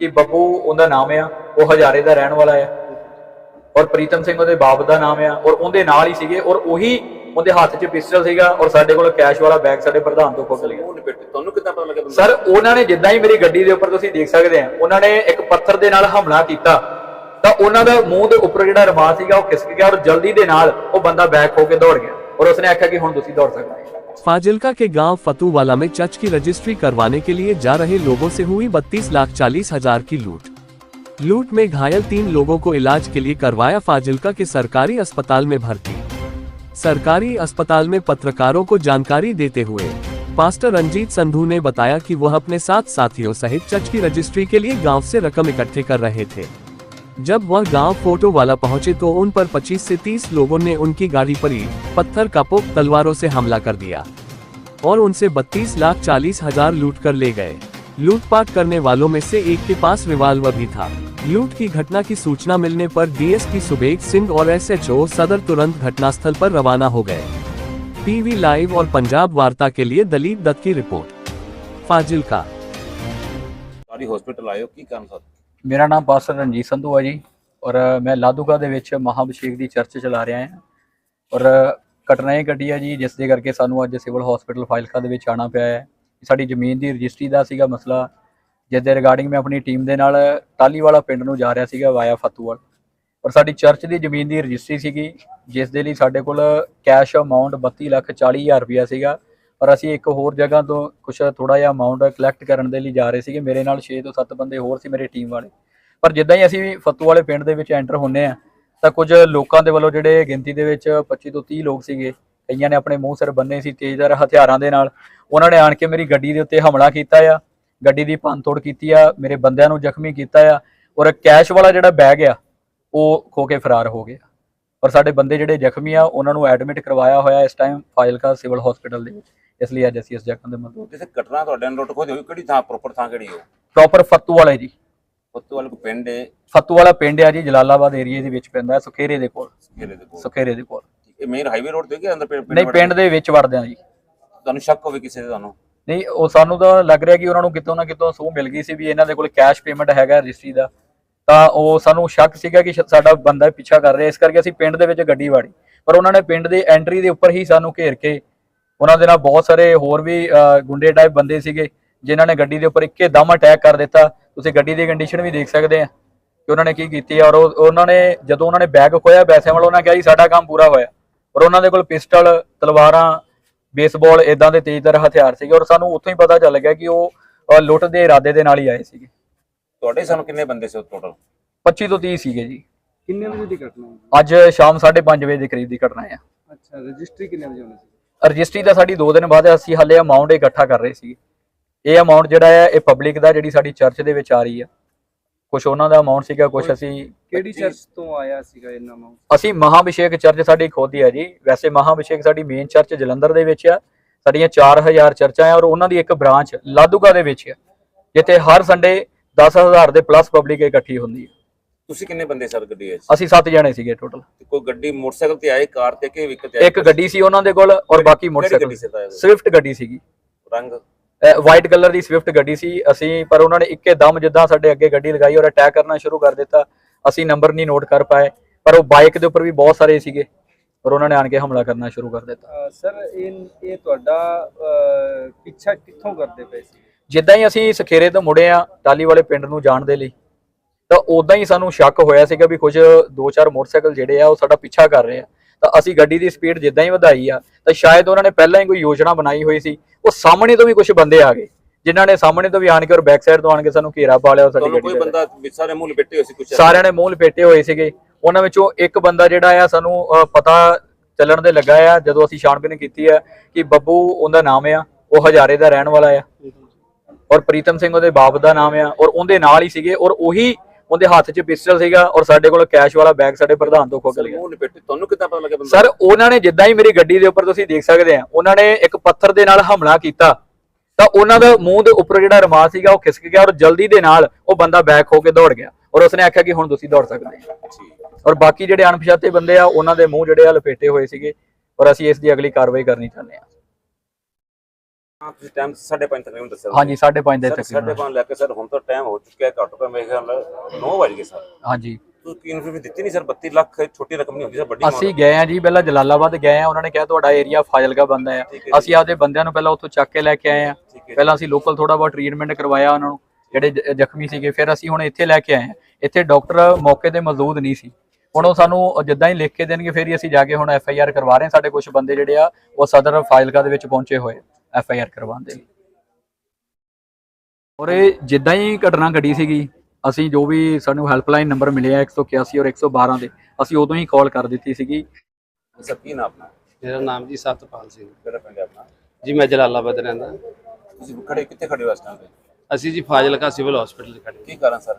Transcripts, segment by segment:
ਕਿ ਬੱਬੂ ਉਹਦਾ ਨਾਮ ਆ ਉਹ ਹਜ਼ਾਰੇ ਦਾ ਰਹਿਣ ਵਾਲਾ ਆ। ਔਰ ਪ੍ਰੀਤਮ ਸਿੰਘ ਉਹਦੇ ਬਾਪ ਦਾ ਨਾਮ ਆ ਔਰ ਉਹਦੇ ਨਾਲ ਹੀ ਸੀਗੇ ਔਰ ਉਹੀ ਉਹਦੇ ਹੱਥ 'ਚ ਪਿਸਟਲ ਸੀਗਾ ਔਰ ਸਾਡੇ ਕੋਲ ਕੈਸ਼ ਵਾਲਾ ਬੈਗ ਸਾਡੇ ਪ੍ਰਧਾਨ ਤੋਂ ਖੁੱਲ ਗਿਆ। ਤੁਹਾਨੂੰ ਕਿੱਦਾਂ ਪਤਾ ਲੱਗਿਆ ਸਰ ਉਹਨਾਂ ਨੇ ਜਿੱਦਾਂ ਹੀ ਮੇਰੀ ਗੱਡੀ ਦੇ ਉੱਪਰ ਤੁਸੀਂ ਦੇਖ ਸਕਦੇ ਆ ਉਹਨਾਂ ਨੇ ਇੱਕ ਪੱਥਰ ਦੇ ਨਾਲ ਹਮਲਾ ਕੀਤਾ। ਤਾਂ ਉਹਨਾਂ ਦਾ ਮੂੰਹ ਦੇ ਉੱਪਰ ਜਿਹੜਾ ਰਮਾਲ ਸੀਗਾ ਉਹ ਖਿਸਕ ਗਿਆ ਔਰ ਜਲਦੀ ਦੇ ਨਾਲ ਉਹ ਬੰਦਾ ਬੈਕ ਹੋ ਕੇ ਦੌੜ ਗਿਆ। ਔਰ ਉਸਨੇ ਆਖਿਆ ਕਿ ਹੁਣ ਤੁਸੀਂ ਦੌੜ ਸਕਦੇ ਹੋ। फाजिल्का के गाँव फतूवाला में चर्च की रजिस्ट्री करवाने के लिए जा रहे लोगों से हुई बत्तीस लाख चालीस हज़ार की लूट। लूट में घायल तीन लोगों को इलाज के लिए करवाया फाजिल्का के सरकारी अस्पताल में भर्ती। सरकारी अस्पताल में पत्रकारों को जानकारी देते हुए, पास्टर रंजीत संधू ने बताया कि वह अपने सात साथियों सहित चर्च की रजिस्ट्री के लिए गाँव से रकम इकट्ठे कर रहे थे। जब वह गाँव फ़ोटो वाला पहुँचे तो उन पर 25 से 30 लोगों ने उनकी गाड़ी पर ही पत्थर कपोक तलवारों से हमला कर दिया। और उनसे बत्तीस लाख चालीस हज़ार लूट कर ले गए। लूटपाट करने वालों में से एक के पास रिवाल्वर भी था। लूट की घटना की सूचना मिलने पर डीएसपी सुबेग सिंह और एसएचओ सदर तुरंत घटनास्थल पर रवाना हो गए। टीवी लाइव और पंजाब वार्ता के लिए दलीप दत्त की रिपोर्ट। फाजिल का हॉस्पिटल आयोग की ਮੇਰਾ ਨਾਮ ਪਾਸਟਰ ਰਣਜੀਤ ਸੰਧੂ ਆ ਜੀ ਔਰ ਮੈਂ ਲਾਦੂਗਾ ਦੇ ਵਿੱਚ ਮਹਾਭਿਸ਼ੇਕ ਦੀ ਚਰਚ ਚਲਾ ਰਿਹਾ ਹਾਂ। ਔਰ ਘਟਨਾ ਇਹ ਘਟੀ ਹੈ ਜੀ, ਜਿਸ ਦੇ ਕਰਕੇ ਸਾਨੂੰ ਅੱਜ ਸਿਵਲ ਹਸਪੀਟਲ ਫਾਈਲਕਾ ਦੇ ਵਿੱਚ ਆਣਾ ਪਿਆ ਹੈ। ਸਾਡੀ ਜ਼ਮੀਨ ਦੀ ਰਜਿਸਟਰੀ ਦਾ ਸੀਗਾ ਮਸਲਾ, ਜਿਸ ਦੇ ਰਿਗਾਰਡਿੰਗ ਮੈਂ ਆਪਣੀ ਟੀਮ ਦੇ ਨਾਲ ਟਾਲੀਵਾਲਾ ਪਿੰਡ ਨੂੰ ਜਾ ਰਿਹਾ ਸੀਗਾ ਵਾਇਆ ਫਤੂਵਾਲ। ਔਰ ਸਾਡੀ ਚਰਚ ਦੀ ਜ਼ਮੀਨ ਦੀ ਰਜਿਸਟਰੀ ਸੀਗੀ, ਜਿਸ ਦੇ ਲਈ ਸਾਡੇ ਕੋਲ ਕੈਸ਼ ਅਮਾਉਂਟ 32 ਲੱਖ 40 ਹਜ਼ਾਰ ਰੁਪਇਆ ਸੀਗਾ। ਪਰ ਅਸੀਂ ਇੱਕ ਹੋਰ ਜਗ੍ਹਾ ਤੋਂ ਕੁਝ ਥੋੜਾ ਜਿਹਾ ਅਮਾਉਂਟ ਕਲੈਕਟ ਕਰਨ ਦੇ ਲਈ ਜਾ ਰਹੇ ਸੀਗੇ। ਮੇਰੇ ਨਾਲ 6 ਤੋਂ 7 ਬੰਦੇ ਹੋਰ ਸੀ ਮੇਰੇ ਟੀਮ ਵਾਲੇ। ਪਰ ਜਿੱਦਾਂ ਹੀ ਅਸੀਂ ਫੱਤੂ ਵਾਲੇ ਪਿੰਡ ਦੇ ਵਿੱਚ ਐਂਟਰ ਹੁੰਨੇ ਆ, ਤਾਂ ਕੁਝ ਲੋਕਾਂ ਦੇ ਵੱਲੋਂ ਜਿਹੜੇ ਗਿਣਤੀ ਦੇ ਵਿੱਚ 25 ਤੋਂ 30 ਲੋਕ ਸੀਗੇ, ਕਈਆਂ ਨੇ ਆਪਣੇ ਮੂੰਹ ਸਿਰ ਬੰਨੇ ਸੀ ਤੇਜ਼ਦਾਰ ਹਥਿਆਰਾਂ ਦੇ ਨਾਲ। ਉਹਨਾਂ ਨੇ ਆਣ ਕੇ ਮੇਰੀ ਗੱਡੀ ਦੇ ਉੱਤੇ ਹਮਲਾ ਕੀਤਾ ਆ, ਗੱਡੀ ਦੀ ਭੰਨਤੋੜ ਕੀਤੀ ਆ, ਮੇਰੇ ਬੰਦਿਆਂ ਨੂੰ ਜ਼ਖਮੀ ਕੀਤਾ ਆ ਔਰ ਕੈਸ਼ ਵਾਲਾ ਜਿਹੜਾ ਬੈਗ ਆ, ਉਹ ਖੋ ਕੇ ਫਰਾਰ ਹੋ ਗਿਆ। ਔਰ ਸਾਡੇ ਬੰਦੇ ਜਿਹੜੇ ਜ਼ਖਮੀ ਆ, ਉਹਨਾਂ ਨੂੰ ਐਡਮਿਟ ਕਰਵਾਇਆ ਹੋਇਆ ਇਸ ਟਾਈਮ ਫਾਜ਼ਿਲਕਾ ਸਿਵਲ ਹਸਪੀਟਲ ਦੇ ਵਿੱਚ। ਇਸ ਲਈ ਅੱਜ ਅਸੀਂ ਇਸ ਜ਼ਖਮ ਦੇ ਮਦਦ ਜਿਸੇ ਘਟਨਾ ਤੁਹਾਡੇ ਨਾਲ ਲੁੱਟ ਖੋਜ ਹੋਈ ਕਿਹੜੀ ਥਾਂ ਪ੍ਰੋਪਰ ਥਾਂ ਕਿਹੜੀ ਹੋ ਪ੍ਰੋਪਰ ਫੱਤੂ ਵਾਲੇ ਜੀ। ਉੱਤੋਂ ਵਾਲੇ ਪਿੰਡ ਹੈ। ਫੱਤੂ ਵਾਲਾ ਪਿੰਡ ਆ ਜੀ ਜਲਾਲਾਬਾਦ ਏਰੀਏ ਦੇ ਵਿੱਚ ਪੈਂਦਾ ਹੈ ਸੁਖੇਰੇ ਦੇ ਕੋਲ। ਕਿਲੇ ਦੇ ਕੋਲ। ਸੁਖੇਰੇ ਦੇ ਕੋਲ। ਇਹ ਮੇਨ ਹਾਈਵੇ ਰੋਡ ਤੇ ਕਿ ਅੰਦਰ ਪਿੰਡ ਨਹੀਂ ਪਿੰਡ ਦੇ ਵਿੱਚ ਵੜਦੇ ਆ ਜੀ। ਤੁਹਾਨੂੰ ਸ਼ੱਕ ਹੋਵੇ ਕਿਸੇ ਦੇ ਤੁਹਾਨੂੰ? ਨਹੀਂ ਉਹ ਸਾਨੂੰ ਤਾਂ ਲੱਗ ਰਿਹਾ ਕਿ ਉਹਨਾਂ ਨੂੰ ਕਿਤੋਂ ਨਾ ਕਿਤੋਂ ਸੂਹ ਮਿਲ ਗਈ ਸੀ ਵੀ ਇਹਨਾਂ ਦੇ ਕੋਲ ਕੈਸ਼ ਪੇਮੈਂਟ ਹੈਗਾ ਰਜਿਸਟਰੀ ਦਾ। ਤਾਂ ਉਹ ਸਾਨੂੰ ਸ਼ੱਕ ਸੀਗਾ ਕਿ ਸਾਡਾ ਬੰਦਾ ਪਿੱਛਾ ਕਰ ਰਿਹਾ। ਇਸ ਕਰਕੇ ਅਸੀਂ ਪਿੰਡ ਦੇ ਵਿੱਚ ਗੱਡੀ ਵਾੜੀ। ਪਰ ਉਹਨਾਂ ਨੇ ਪਿੰਡ ਦੇ ਐਂਟਰੀ ਦੇ ਉੱਪਰ ਹੀ ਸਾਨੂੰ ਘੇਰ ਕੇ ਉਹਨਾਂ ਦੇ ਨਾਲ ਬਹੁਤ ਸਾਰੇ ਹੋਰ ਵੀ ਗੁੰਡੇ ਟਾਈਪ ਬੰਦੇ ਸੀਗੇ ਜਿਨ੍ਹਾਂ ਨੇ ਗੱਡੀ ਦੇ ਉੱਪਰ ਇੱਕੇ ਦਮ ਅਟੈਕ ਕਰ ਦਿੱਤਾ। ਤੁਸੀਂ ਗੱਡੀ ਦੀ ਕੰਡੀਸ਼ਨ ਵੀ ਦੇਖ ਸਕਦੇ ਆ ਕਿ ਉਹਨਾਂ ਨੇ ਕੀ ਕੀਤੀ ਔਰ ਉਹ- ਉਹਨਾਂ ਨੇ ਜਦੋਂ ਉਹਨਾਂ ਨੇ ਬੈਗ ਖੋਇਆ ਪੈਸਿਆਂ ਵਾਲਾ ਉਹਨਾਂ ਕਿਹਾ ਜੀ ਸਾਡਾ ਕੰਮ ਪੂਰਾ ਹੋਇਆ। ਔਰ ਉਹਨਾਂ ਦੇ ਕੋਲ ਪਿਸਟਲ ਤਲਵਾਰਾਂ ਬੇਸਬਾਲ ਇਦਾਂ ਦੇ ਤੇਜ਼ਧਾਰ ਹਥਿਆਰ ਸੀਗੇ। ਔਰ ਸਾਨੂੰ ਉੱਥੋਂ ਹੀ ਪਤਾ ਚੱਲ ਗਿਆ ਕਿ ਉਹ ਲੁੱਟ ਦੇ ਇਰਾਦੇ ਦੇ ਨਾਲ ਹੀ ਆਏ ਸੀਗੇ। ਤੁਹਾਡੇ ਸਾਨੂੰ ਕਿੰਨੇ ਬੰਦੇ ਸੀ ਟੋਟਲ 25 ਤੋਂ 30 ਸੀਗੇ ਜੀ। ਕਿੰਨੇ ਵਜੇ ਦੀ ਘਟਨਾ ਹੈ ਅੱਜ ਸ਼ਾਮ 5:30 ਵਜੇ ਦੇ ਕਰੀਬ ਦੀ ਘਟਨਾ ਆ। ਅੱਛਾ ਰਜਿਸਟਰੀ ਕਿੰਨੇ ਵਜੇ ਹੋਣੀ ਸੀ? ਰਜਿਸਟਰੀ ਦਾ ਸਾਡੀ 2 ਦਿਨ ਬਾਅਦ ਅਸੀਂ ਹਾਲੇ ਅਮਾਉਂਟ ਇਕੱਠਾ ਕਰ ਰਹੇ ਸੀ। ਇਹ ਅਮਾਉਂਟ ਜਿਹੜਾ ਹੈ ਇਹ ਪਬਲਿਕ ਦਾ ਜਿਹੜੀ ਸਾਡੀ ਚਰਚ ਦੇ ਵਿੱਚ ਆ ਰਹੀ ਆ ਕੁਝ ਉਹਨਾਂ ਦਾ ਅਮਾਉਂਟ ਸੀਗਾ ਕੁਝ ਅਸੀਂ ਕਿਹੜੀ ਚਰਚ ਤੋਂ ਆਇਆ ਸੀਗਾ ਇਹਨਾਂ ਨੂੰ ਅਸੀਂ ਮਹਾਭਿਸ਼ੇਕ ਚਰਚ ਸਾਡੀ ਖੁਦ ਹੀ ਆ ਜੀ। ਵੈਸੇ ਮਹਾਭਿਸ਼ੇਕ ਸਾਡੀ ਮੇਨ ਚਰਚ ਜਲੰਧਰ ਦੇ ਵਿੱਚ ਆ ਸਾਡੀਆਂ 4000 ਚਰਚਾਂ ਆ ਔਰ ਉਹਨਾਂ ਦੀ ਇੱਕ ਬ੍ਰਾਂਚ ਲਾਦੂਗਾ ਦੇ ਵਿੱਚ ਆ ਜਿੱਥੇ ਹਰ ਸੰਡੇ 10000 ਦੇ ਪਲੱਸ ਪਬਲਿਕ ਇਕੱਠੀ ਹੁੰਦੀ ਹੈ। ਤੁਸੀਂ ਕਿੰਨੇ ਬੰਦੇ ਸਰ ਗੱਡੀ ਵਿੱਚ? ਅਸੀਂ 7 ਜਣੇ ਸੀਗੇ ਟੋਟਲ ਕੋਈ ਗੱਡੀ ਮੋਟਰਸਾਈਕਲ ਤੇ ਆਏ ਕਾਰ ਤੇ ਕਿ ਵਹੀਕਲ ਤੇ ਆਏ? ਇੱਕ ਗੱਡੀ ਸੀ ਉਹਨਾਂ ਦੇ ਕੋਲ ਔਰ ਬਾਕੀ ਮੋਟਰਸਾਈਕਲ? ਸਵਿਫਟ ਗੱਡੀ ਸੀਗੀ। ਰੰਗ? ਵਾਈਟ ਕਲਰ ਦੀ ਸਵਿਫਟ ਗੱਡੀ ਸੀ। ਅਸੀਂ ਪਰ ਉਹਨਾਂ ਨੇ ਇੱਕੇ ਦਮ ਜਿੱਦਾਂ ਸਾਡੇ ਅੱਗੇ ਗੱਡੀ ਲਗਾਈ ਔਰ ਅਟੈਕ ਕਰਨਾ ਸ਼ੁਰੂ ਕਰ ਦਿੱਤਾ। ਅਸੀਂ ਨੰਬਰ ਨਹੀਂ ਨੋਟ ਕਰ ਪਾਏ। ਪਰ ਉਹ ਬਾਈਕ ਦੇ ਉੱਪਰ ਵੀ ਬਹੁਤ ਸਾਰੇ ਸੀਗੇ। ਔਰ ਉਹਨਾਂ ਨੇ ਆਣ ਕੇ ਹਮਲਾ ਕਰਨਾ ਸ਼ੁਰੂ ਕਰ ਦਿੱਤਾ। ਸਰ ਇਹ ਇਹ ਤੁਹਾਡਾ ਪਿੱਛਾ ਕਿੱਥੋਂ ਕਰਦੇ ਪਏ ਸੀ? ਜਿੱਦਾਂ ਹੀ ਅਸੀਂ ਸਖੇਰੇ ਤੋਂ ਮੁੜੇ ਆ ਟਾਲੀ ਵਾਲੇ ਪਿੰਡ ਨੂੰ ਜਾਣ ਦੇ ਲਈ ਤਾਂ ਉਦਾਂ ਹੀ ਸਾਨੂੰ ਸ਼ੱਕ ਹੋਇਆ ਸੀਗਾ ਵੀ ਕੁਝ ਦੋ ਚਾਰ ਮੋਟਰਸਾਈਕਲ ਜਿਹੜੇ ਆ ਉਹ ਸਾਡਾ ਪਿੱਛਾ ਕਰ ਰਹੇ ਆ। ਤਾਂ ਅਸੀਂ ਗੱਡੀ ਦੀ ਸਪੀਡ ਜਿੱਦਾਂ ਹੀ ਵਧਾਈ ਆ ਤਾਂ ਸ਼ਾਇਦ ਉਹਨਾਂ ਨੇ ਪਹਿਲਾਂ ਹੀ ਕੋਈ ਯੋਜਨਾ ਬਣਾਈ ਹੋਈ ਸੀ। ਉਹ ਸਾਹਮਣੇ ਤੋਂ ਵੀ ਕੁਝ ਬੰਦੇ ਆ ਗਏ। ਜਿਨ੍ਹਾਂ ਨੇ ਸਾਹਮਣੇ ਤੋਂ ਵੀ ਆਣ ਕੇ ਔਰ ਬੈਕ ਸਾਈਡ ਤੋਂ ਆਣ ਕੇ ਸਾਨੂੰ ਘੇਰਾ ਪਾ ਲਿਆ ਸਾਡੀ ਗੱਡੀ ਕੋਈ ਬੰਦਾ ਸਾਰੇ ਮੂੰਹ ਲਪੇਟੇ ਹੋਏ ਸੀ ਕੁਛ? ਸਾਰਿਆਂ ਨੇ ਮੂੰਹ ਲਪੇਟੇ ਹੋਏ ਸੀਗੇ। ਉਹਨਾਂ ਵਿੱਚੋਂ ਇੱਕ ਬੰਦਾ ਜਿਹੜਾ ਆ ਸਾਨੂੰ ਪਤਾ ਚੱਲਣ ਦੇ ਲੱਗਾ ਆ ਜਦੋਂ ਅਸੀਂ ਛਾਣਬੀਨ ਕੀਤੀ ਆ ਕਿ ਬੱਬੂ ਉਹਦਾ ਨਾਮ ਆ ਉਹ ਹਜ਼ਾਰੇ ਦਾ ਰਹਿਣ ਵਾਲਾ ਆ। ਔਰ ਪ੍ਰੀਤਮ ਸਿੰਘ ਉਹਦੇ ਬਾਪ ਦਾ ਨਾਮ ਆ ਔਰ ਉਹਦੇ ਨਾਲ ਹੀ ਸੀਗੇ ਔਰ ਉਹੀ ਉਹਦੇ ਹੱਥ 'ਚ ਪਿਸਟਲ ਸੀਗਾ ਔਰ ਸਾਡੇ ਕੋਲ ਕੈਸ਼ ਵਾਲਾ ਬੈਗ ਸਾਡੇ ਪ੍ਰਧਾਨ ਤੋਂ ਖੁੱਲ ਗਿਆ ਮੂੰਹ ਲਪੇਟੇ ਤੁਹਾਨੂੰ ਕਿੱਦਾਂ ਪਤਾ ਲੱਗਿਆ ਬੰਦਾ? ਸਰ ਉਹਨਾਂ ਨੇ ਜਿੱਦਾਂ ਹੀ ਮੇਰੀ ਗੱਡੀ ਦੇ ਉੱਪਰ ਤੁਸੀਂ ਦੇਖ ਸਕਦੇ ਆ ਉਹਨਾਂ ਨੇ ਇੱਕ ਪੱਥਰ ਦੇ ਨਾਲ ਹਮਲਾ ਕੀਤਾ। ਤਾਂ ਉਹਨਾਂ ਦਾ ਮੂੰਹ ਦੇ ਉੱਪਰ ਜਿਹੜਾ ਰਮਾਲ ਸੀਗਾ ਉਹ ਖਿਸਕ ਗਿਆ ਔਰ ਜਲਦੀ ਦੇ ਨਾਲ ਉਹ ਬੰਦਾ ਬੈਕ ਹੋ ਕੇ ਦੌੜ ਗਿਆ। ਔਰ ਉਸਨੇ ਆਖਿਆ ਕਿ ਹੁਣ ਤੁਸੀਂ ਦੌੜ ਸਕਦੇ ਹੋ। ਔਰ ਬਾਕੀ ਜਿਹੜੇ ਅਣਪਛਾਤੇ ਬੰਦੇ ਆ ਉਹਨਾਂ ਦੇ ਮੂੰਹ ਜਿਹੜੇ ਆ ਲਪੇਟੇ ਹੋਏ ਸੀਗੇ। ਔਰ ਅਸੀਂ ਇਸ ਦੀ ਅਗਲੀ ਕਾਰਵਾਈ ਕਰਨੀ ਚਾਹੁੰਦੇ ਆ। ਹਾਂ ਤੁਸੀਂ ਟਾਈਮ 5:30 ਤਕਰੀਬਨ ਦੱਸਿਆ ਹਾਂਜੀ 5:30 ਦੇ ਸਰ ਤਕਰੀਬਨ 5:30 ਲੈ ਕੇ ਸਰ ਹੁਣ ਤਾਂ ਟਾਈਮ ਹੋ ਚੁੱਕਿਆ ਘੱਟ ਤੋਂ ਮੇਰੇ ਖਿਆਲ ਨਾਲ 9 ਵਜ ਗਏ ਸਰ। ਹਾਂਜੀ। ਤੁਸੀਂ ਇਨਫੋਰਮੇਸ਼ਨ ਦਿੱਤੀ ਨਹੀਂ ਸਰ? 32 ਲੱਖ ਛੋਟੀ ਰਕਮ ਨਹੀਂ ਹੁੰਦੀ ਸਰ ਵੱਡੀ ਅਸੀਂ ਗਏ ਆ ਜੀ ਪਹਿਲਾਂ ਜਲਾਲਾਬਾਦ ਗਏ ਆ ਉਹਨਾਂ ਨੇ ਕਿਹਾ ਤੁਹਾਡਾ ਏਰੀਆ ਫਾਜ਼ਿਲਕਾ ਬੰਦਾ ਆ ਅਸੀਂ ਆਪਦੇ ਬੰਦਿਆਂ ਨੂੰ ਪਹਿਲਾਂ ਉੱਥੋਂ ਚੱਕ ਕੇ ਲੈ ਕੇ ਆਏ ਆ ਪਹਿਲਾਂ ਅਸੀਂ ਲੋਕਲ ਥੋੜਾ ਬਹੁਤ ਟ੍ਰੀਟਮੈਂਟ ਕਰਵਾਇਆ ਉਹਨਾਂ ਨੂੰ ਜਿਹੜੇ ਜ਼ਖਮੀ ਸੀਗੇ ਫਿਰ ਅਸੀਂ ਹੁਣ ਇੱਥੇ ਲੈ ਕੇ ਆਏ ਆ ਇੱਥੇ ਡਾਕਟਰ ਮੌਕੇ ਤੇ ਮੌਜੂਦ ਨਹੀਂ ਸੀ। ਹੁਣ ਉਹ ਸਾਨੂੰ ਜਿੱਦਾਂ ਹੀ ਲਿਖ ਕੇ ਦੇਣਗੇ ਫਿਰ ਹੀ ਅਸੀਂ ਜਾ ਕੇ ਹੁਣ ਐਫ ਆਈ ਆਰ ਕਰਵਾ ਰਹੇ ਸਾਡੇ ਕੁਝ ਬੰਦੇ ਜਿਹੜੇ ਆ ਉਹ ਸਦਰ ਫਾਜ਼ਿਲਕਾ ਦੇ ਵਿੱਚ ਪਹੁੰਚੇ ਹੋਏ। ਐਫ ਆਈ ਆਰ ਕਰਵਾਉਣ ਦੇ ਲਈ ਔਰ ਇਹ ਜਿੱਦਾਂ ਹੀ ਘਟਨਾ ਘਟੀ ਸੀਗੀ ਅਸੀਂ ਜੋ ਵੀ ਸਾਨੂੰ ਹੈਲਪਲਾਈਨ ਨੰਬਰ ਮਿਲਿਆ 181 ਔਰ 112 ਦੇ ਅਸੀਂ ਉਦੋਂ ਹੀ ਕਾਲ ਕਰ ਦਿੱਤੀ ਸੀਗੀ। ਸਰ ਕੀ ਨਾਮ ਆਪਣਾ? ਮੇਰਾ ਨਾਮ ਜੀ ਸਤਪਾਲ ਸਿੰਘ। ਕਿਹੜਾ ਪਿੰਡ ਆਪਣਾ? ਜੀ ਮੈਂ ਜਲਾਲਾਬਾਦ ਰਹਿੰਦਾ। ਤੁਸੀਂ ਖੜੇ ਕਿੱਥੇ ਖੜੇ ਹੋ ਇਸ ਟਾਈਮ ਤੇ? ਅਸੀਂ ਜੀ ਫਾਜ਼ਿਲਕਾ ਸਿਵਲ ਹਸਪੀਟਲ ਖੜੇ। ਕੀ ਕਾਰਨ ਸਰ?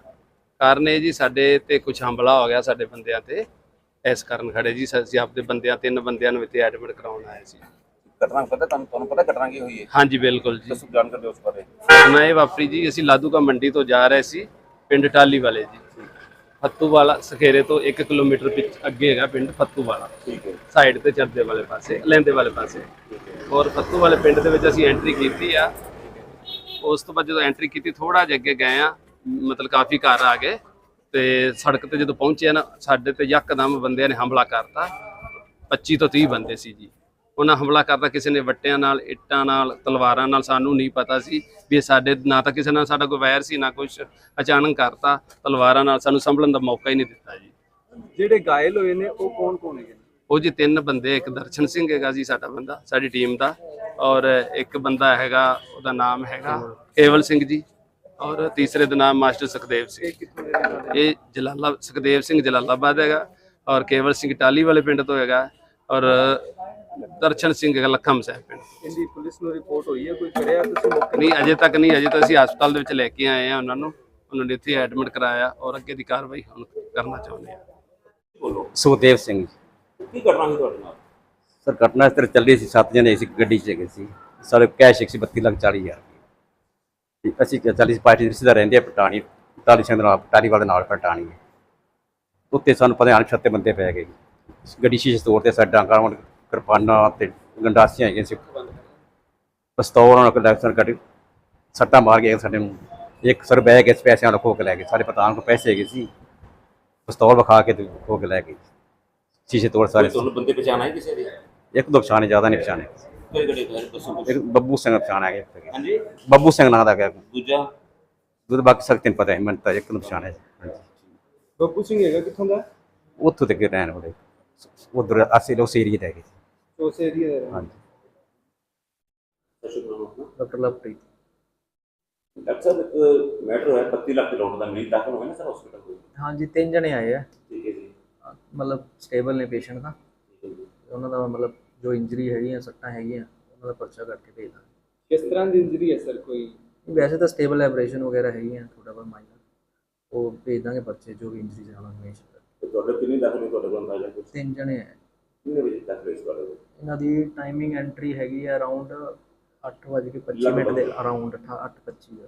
ਕਾਰਨ ਇਹ ਜੀ ਸਾਡੇ ਤੇ ਕੁਝ ਹਮਲਾ ਹੋ ਗਿਆ ਸਾਡੇ ਬੰਦਿਆਂ ਤੇ। ਇਸ ਕਾਰਨ ਖੜੇ ਜੀ ਅਸੀਂ ਆਪਦੇ ਬੰਦਿਆਂ ਤਿੰਨ ਬੰਦਿਆਂ ਨੂੰ ਇੱਥੇ ਐਡਮਿਟ ਕਰਾਉਣ ਆਏ ਸੀ। ਘਟਨਾ ਪਤਾ ਤੁਹਾਨੂੰ ਤੁਹਾਨੂੰ ਪਤਾ ਘਟਨਾ ਕੀ ਹੋਈ ਹੈ? ਹਾਂਜੀ ਬਿਲਕੁਲ ਜੀ। ਦੱਸੋ ਜਾਣਕਾਰੀ ਦਿਓ ਉਸ ਬਾਰੇ। ਮੈਂ ਇਹ ਵਾਪਰੀ ਜੀ ਅਸੀਂ ਲਾਦੂਕਾ ਮੰਡੀ ਤੋਂ ਜਾ ਰਹੇ ਸੀ ਪਿੰਡ ਟਾਲੀ ਵਾਲੇ ਜੀ। ਫੱਤੂ ਵਾਲਾ ਸਖੇਰੇ ਤੋਂ 1 ਕਿਲੋਮੀਟਰ ਪਿੱਛ ਅੱਗੇ ਹੈਗਾ ਪਿੰਡ ਫੱਤੂ ਵਾਲਾ ਠੀਕ ਹੈ। ਸਾਈਡ ਤੇ ਚਰਦੇ ਵਾਲੇ ਪਾਸੇ ਲੈਂਦੇ ਵਾਲੇ ਪਾਸੇ। ਔਰ ਫੱਤੂ ਵਾਲੇ ਪਿੰਡ ਦੇ ਵਿੱਚ ਅਸੀਂ ਐਂਟਰੀ ਕੀਤੀ ਆ। ਉਸ ਤੋਂ ਬਾਅਦ ਜਦੋਂ ਐਂਟਰੀ ਕੀਤੀ ਥੋੜਾ ਜਿਹਾ ਅੱਗੇ ਗਏ ਆ ਮਤਲਬ ਕਾਫੀ ਘਰ ਆ ਗਏ। ਤੇ ਸੜਕ ਤੇ ਜਦੋਂ ਪਹੁੰਚੇ ਨਾ ਸਾਡੇ ਤੇ ਯਕਦਮ ਬੰਦਿਆਂ ਨੇ ਹਮਲਾ ਕਰਤਾ। 25 ਤੋਂ 30 ਬੰਦੇ ਸੀ ਜੀ। ਉਹਨਾਂ ਹਮਲਾ ਕਰਤਾ ਕਿਸੇ ਨੇ ਵੱਟਿਆਂ ਨਾਲ ਇੱਟਾਂ ਨਾਲ ਤਲਵਾਰਾਂ ਨਾਲ ਸਾਨੂੰ ਨਹੀਂ ਪਤਾ ਸੀ ਵੀ ਸਾਡੇ ਨਾ ਤਾਂ ਕਿਸੇ ਨਾਲ ਸਾਡਾ ਕੋਈ ਵੈਰ ਸੀ ਨਾ ਕੁਝ ਅਚਾਨਕ ਕਰਤਾ ਤਲਵਾਰਾਂ ਨਾਲ ਸਾਨੂੰ ਸੰਭਲਣ ਦਾ ਮੌਕਾ ਹੀ ਨਹੀਂ ਦਿੱਤਾ ਜੀ। ਜਿਹੜੇ ਘਾਇਲ ਹੋਏ ਨੇ ਉਹ ਕੌਣ ਕੌਣ ਹੈਗੇ ਨੇ? ਉਹ ਜੀ ਤਿੰਨ ਬੰਦੇ ਇੱਕ ਦਰਸ਼ਨ ਸਿੰਘ ਹੈਗਾ ਜੀ ਸਾਡਾ ਬੰਦਾ ਸਾਡੀ ਟੀਮ ਦਾ ਔਰ ਇੱਕ ਬੰਦਾ ਹੈਗਾ ਉਹਦਾ ਨਾਮ ਹੈਗਾ ਕੇਵਲ ਸਿੰਘ। ਜੀ ਔਰ ਤੀਸਰੇ ਦਾ ਨਾਮ ਮਾਸਟਰ ਸੁਖਦੇਵ ਸਿੰਘ। ਇਹ ਜਲਾਲਾ ਸੁਖਦੇਵ ਸਿੰਘ ਜਲਾਲਾਬਾਦ ਹੈਗਾ ਔਰ ਕੇਵਲ ਸਿੰਘ ਟਾਲੀ ਵਾਲੇ ਪਿੰਡ ਤੋਂ ਹੈਗਾ ਔਰ ਦਰਸ਼ਨ ਸਿੰਘ ਲਖਮ ਸਾਹਿਬ ਪਿੰਡ ਇਹਦੀ ਪੁਲਿਸ ਨੂੰ ਰਿਪੋਰਟ ਹੋਈ ਹੈ ਕੋਈ ਕਰਿਆ ਤੁਸੀਂ ਮੌਕੇ ਨਹੀਂ ਅਜੇ ਤੱਕ ਨਹੀਂ ਅਜੇ ਤਾਂ ਅਸੀਂ ਹਸਪਤਾਲ ਦੇ ਵਿੱਚ ਲੈ ਕੇ ਆਏ ਆ ਉਹਨਾਂ ਨੂੰ। ਉਹਨਾਂ ਨੇ ਇੱਥੇ ਐਡਮਿਟ ਕਰਾਇਆ ਔਰ ਅੱਗੇ ਦੀ ਕਾਰਵਾਈ ਹੁਣ ਕਰਨਾ ਚਾਹੁੰਦੇ ਆ ਬੋਲੋ। ਸੁਖਦੇਵ ਸਿੰਘ ਕੀ ਘਟਨਾ ਹੋਈ ਤੁਹਾਡੇ ਨਾਲ? ਸਰ ਘਟਨਾ ਇਸ ਤਰ੍ਹਾਂ ਚੱਲੀ ਸੀ ਸੱਤ ਜਣੇ ਸੀ ਗੱਡੀ 'ਚ ਗਏ ਸੀ। ਸਾਰੇ ਕੈਸ਼ ਇੱਕ ਸੀ 32 ਲੱਖ 40 ਹਜ਼ਾਰ। ਤੇ ਅਸੀਂ ਕਿਹਾ ਚੱਲ ਇਸ ਪਾਰਟੀ ਦੇ ਰਿਸ਼ਤੇਦਾਰ ਰਹਿੰਦੇ ਆ ਪਟਾਣੀ ਟਾਲੀ ਸਿੰਘ ਦੇ ਨਾਲ ਟਾਲੀ ਵਾਲੇ ਨਾਲ ਪਟਾਣੀ ਹੈ। ਉੱਤੇ ਸਾਨੂੰ ਪਤਾ ਅਣਛੱਤੇ ਬੰਦੇ ਪੈ ਗਏ ਗੱਡੀ ਸ਼ੀਸ਼ੇ ਤੋੜ ਤੇ ਸਾਡਾ ਕਾਰਨ ਕਿਰਪਾਨਾਂ ਤੇ ਗੰਡਾਸੀਆਂ ਹੈਗੀਆਂ ਸੀ। ਪਿਸਤੌਲ ਉਹਨਾਂ ਕੋਲ ਲੈਕਸਰ ਕੱਢ ਸੱਟਾਂ ਮਾਰ ਗਏ ਸਾਡੇ ਨੂੰ ਇੱਕ ਸਰ ਬਹਿ ਕੇ ਪੈਸਿਆਂ ਨੂੰ ਖੋ ਕੇ ਲੈ ਗਏ। ਸਾਰੇ ਪਤਾਨ ਕੋ ਪੈਸੇ ਹੈਗੇ ਸੀ। ਪਿਸਤੌਲ ਵਿਖਾ ਕੇ ਤੇ ਖੋ ਕੇ ਲੈ ਗਏ। ਸ਼ੀਸ਼ੇ ਤੋੜ ਸਾਰੇ। ਤੁਹਾਨੂੰ ਬੰਦੇ ਪਛਾਣ ਕਿਸੇ ਦੀ? ਇੱਕ ਦੋ ਪਛਾਣੇ ਜ਼ਿਆਦਾ ਨਹੀਂ ਪਛਾਣੇ। ਇੱਕ ਬੱਬੂ ਸਿੰਘ ਪਛਾਣ ਆ ਗਿਆ। ਹਾਂਜੀ। ਬੱਬੂ ਸਿੰਘ ਨਾਂ ਦਾ ਗਿਆ। ਦੂਜਾ? ਦੁੱਧ ਬਾਕੀ ਸਖਤ ਨਹੀਂ ਪਤਾ ਹੈ ਮੈਨੂੰ ਤਾਂ ਇੱਕ ਨੂੰ ਪਛਾਣਿਆ ਹਾਂਜੀ। ਬੱਬੂ ਸਿੰਘ ਹੈਗਾ ਕਿੱਥੋਂ ਦਾ? ਉੱਥੋਂ ਤੱਕ ਰਹਿਣ ਵਾਲੇ। ਉਧਰ ਲੋਸ ਏਰੀਆ ਦੇ ਹੈਗੇ। ਸੀ। ਉਸ ਏਰੀਆ ਦਾ ਰਹਿਣ। ਹਾਂਜੀ। ਡਾਕਟਰ ਲਵਪ੍ਰੀਤ। ਡਾਕਟਰ ਸਾਹਿਬ ਇੱਕ ਮੈਟਰ ਹੋਇਆ 32 ਲੱਖ ਦੇ ਲੋਨ ਦਾ ਮਰੀਜ਼ ਦਾਖਲ ਹੋਇਆ ਨਾ ਸਰ ਹਸਪੀਟਲ ਕੋਈ ਹਾਂਜੀ ਤਿੰਨ ਜਣੇ ਆਏ ਆ। ਠੀਕ ਹੈ ਜੀ। ਮਤਲਬ ਸਟੇਬਲ ਨੇ ਪੇਸ਼ੈਂਟ ਹੈ ਜੀ। ਉਹਨਾਂ ਦਾ ਮਤਲਬ ਜੋ ਇੰਜਰੀ ਹੈਗੀਆਂ ਸੱਟਾਂ ਹੈਗੀਆਂ ਉਹਨਾਂ ਦਾ ਪਰਚਾ ਕਰਕੇ ਭੇਜ ਦਾਂਗੇ। ਕਿਸ ਤਰ੍ਹਾਂ ਦੀ ਇੰਜਰੀ ਹੈ ਸਰ ਕੋਈ? ਵੈਸੇ ਤਾਂ ਸਟੇਬਲ ਐਬਰੇਸ਼ਨ ਵਗੈਰਾ ਹੈਗੀਆਂ ਥੋੜਾ ਬਹੁਤ ਮਾਈਨਰ ਉਹ ਭੇਜ ਦਾਂਗੇ ਪਰਚੇ ਜੋ ਵੀ ਇੰਜਰੀ ਨਾਲ ਹਮੇਸ਼ਾ ਤੇ ਤੁਹਾਡੇ ਕਿੰਨੀ ਦਾਖਲ ਹੋਈ ਤੁਹਾਡੇ ਕੋਲ ਅੰਦਾਜ਼ਾ ਕੁਝ ਤਿੰਨ ਜਣੇ ਆ ਕਿੰਨੇ ਵਜੇ ਦਾਖਲ ਹੋਈ ਸੀ ਤੁਹਾਡੇ ਕੋਲ? ਇਹਨਾਂ ਦੀ ਟਾਈਮਿੰਗ ਐਂਟਰੀ ਹੈਗੀ ਆ ਅਰਾਊਂਡ 8:25 ਮਿੰਟ ਦੇ ਅਰਾਊਂਡ 8:25 ਦਾ